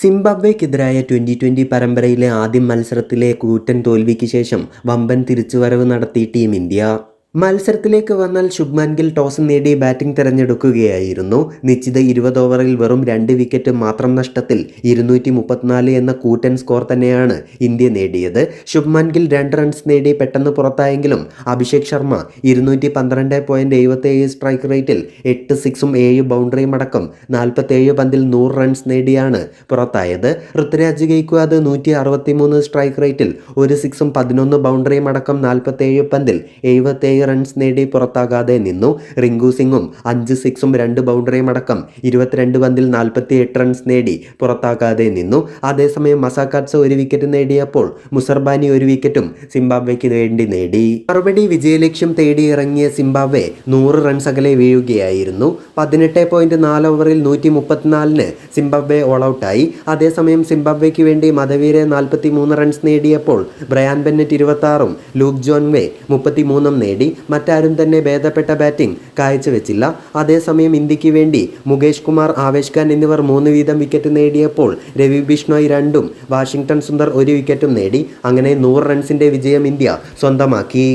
സിംബാബ്വേക്കെതിരായ twenty twenty പരമ്പരയിലെ ആദ്യ മത്സരത്തിലെ കൂറ്റൻ തോൽവിക്ക് ശേഷം വമ്പൻ തിരിച്ചുവരവ് നടത്തി ടീം ഇന്ത്യ. മത്സരത്തിലേക്ക് വന്നാൽ ശുഭ്മാൻ ഗിൽ ടോസ് നേടി ബാറ്റിംഗ് തിരഞ്ഞെടുക്കുകയായിരുന്നു. നിശ്ചിത ഇരുപത് ഓവറിൽ വെറും രണ്ട് വിക്കറ്റ് മാത്രം നഷ്ടത്തിൽ ഇരുന്നൂറ്റി മുപ്പത്തിനാല് എന്ന കൂറ്റൻ സ്കോർ തന്നെയാണ് ഇന്ത്യ നേടിയത്. ശുഭ്മാൻ ഗിൽ രണ്ട് റൺസ് നേടി പെട്ടെന്ന് പുറത്തായെങ്കിലും അഭിഷേക് ശർമ്മ ഇരുന്നൂറ്റി പന്ത്രണ്ട് പോയിന്റ് എഴുപത്തേഴ് സ്ട്രൈക്ക് റേറ്റിൽ എട്ട് സിക്സും ഏഴ് ബൗണ്ടറിയും അടക്കം നാൽപ്പത്തേഴ് പന്തിൽ നൂറ് റൺസ് നേടിയാണ് പുറത്തായത്. ഋതുരാജ് ഗെയ്ക്വാദ് നൂറ്റി അറുപത്തിമൂന്ന് സ്ട്രൈക്ക് റേറ്റിൽ ഒരു സിക്സും പതിനൊന്ന് ബൗണ്ടറിയും അടക്കം നാൽപ്പത്തേഴ് പന്തിൽ എഴുപത്തേഴ് റൺസ് നേടി പുറത്താകാതെ നിന്നു. റിങ്കു സിംഗും അഞ്ച് സിക്സും രണ്ട് ബൗണ്ടറിയും അടക്കം ഇരുപത്തിരണ്ട് പന്തിൽ നാൽപ്പത്തി എട്ട് റൺസ് നേടി പുറത്താകാതെ നിന്നു. അതേസമയം മസാക്കാട്സ് ഒരു വിക്കറ്റ് നേടിയപ്പോൾ മുസർബാനി ഒരു വിക്കറ്റും സിംബാബ്വേക്ക് വേണ്ടി നേടി. മറുപടി വിജയലക്ഷ്യം തേടി ഇറങ്ങിയ സിംബാബ്വെ നൂറ് റൺസ് അകലെ വീഴുകയായിരുന്നു. പതിനെട്ട് പോയിന്റ് നാല് ഓവറിൽ നൂറ്റി മുപ്പത്തിനാലിന് സിംബാബ്വെ ഓൾ ഔട്ടായി അതേസമയം സിംബാബ്വേക്ക് വേണ്ടി മതവീരെ നാൽപ്പത്തി മൂന്ന് റൺസ് നേടിയപ്പോൾ ബ്രയാൻ ബെന്നറ്റ് ഇരുപത്തി ആറും ലൂക്ക് ജോൺവേ മുപ്പത്തി മൂന്നും നേടി. മറ്റാരും തന്നെ ഭേദപ്പെട്ട ബാറ്റിംഗ് കാഴ്ചവെച്ചില്ല. അതേസമയം ഇന്ത്യയ്ക്ക് വേണ്ടി മുകേഷ് കുമാർ ആവേശ് ഖാൻ എന്നിവർ മൂന്ന് വീതം വിക്കറ്റ് നേടിയപ്പോൾ രവി ബിഷ്ണോയ് രണ്ടും വാഷിംഗ്ടൺ സുന്ദർ ഒരു വിക്കറ്റും നേടി. അങ്ങനെ നൂറ് റൺസിന്റെ വിജയം ഇന്ത്യ സ്വന്തമാക്കി.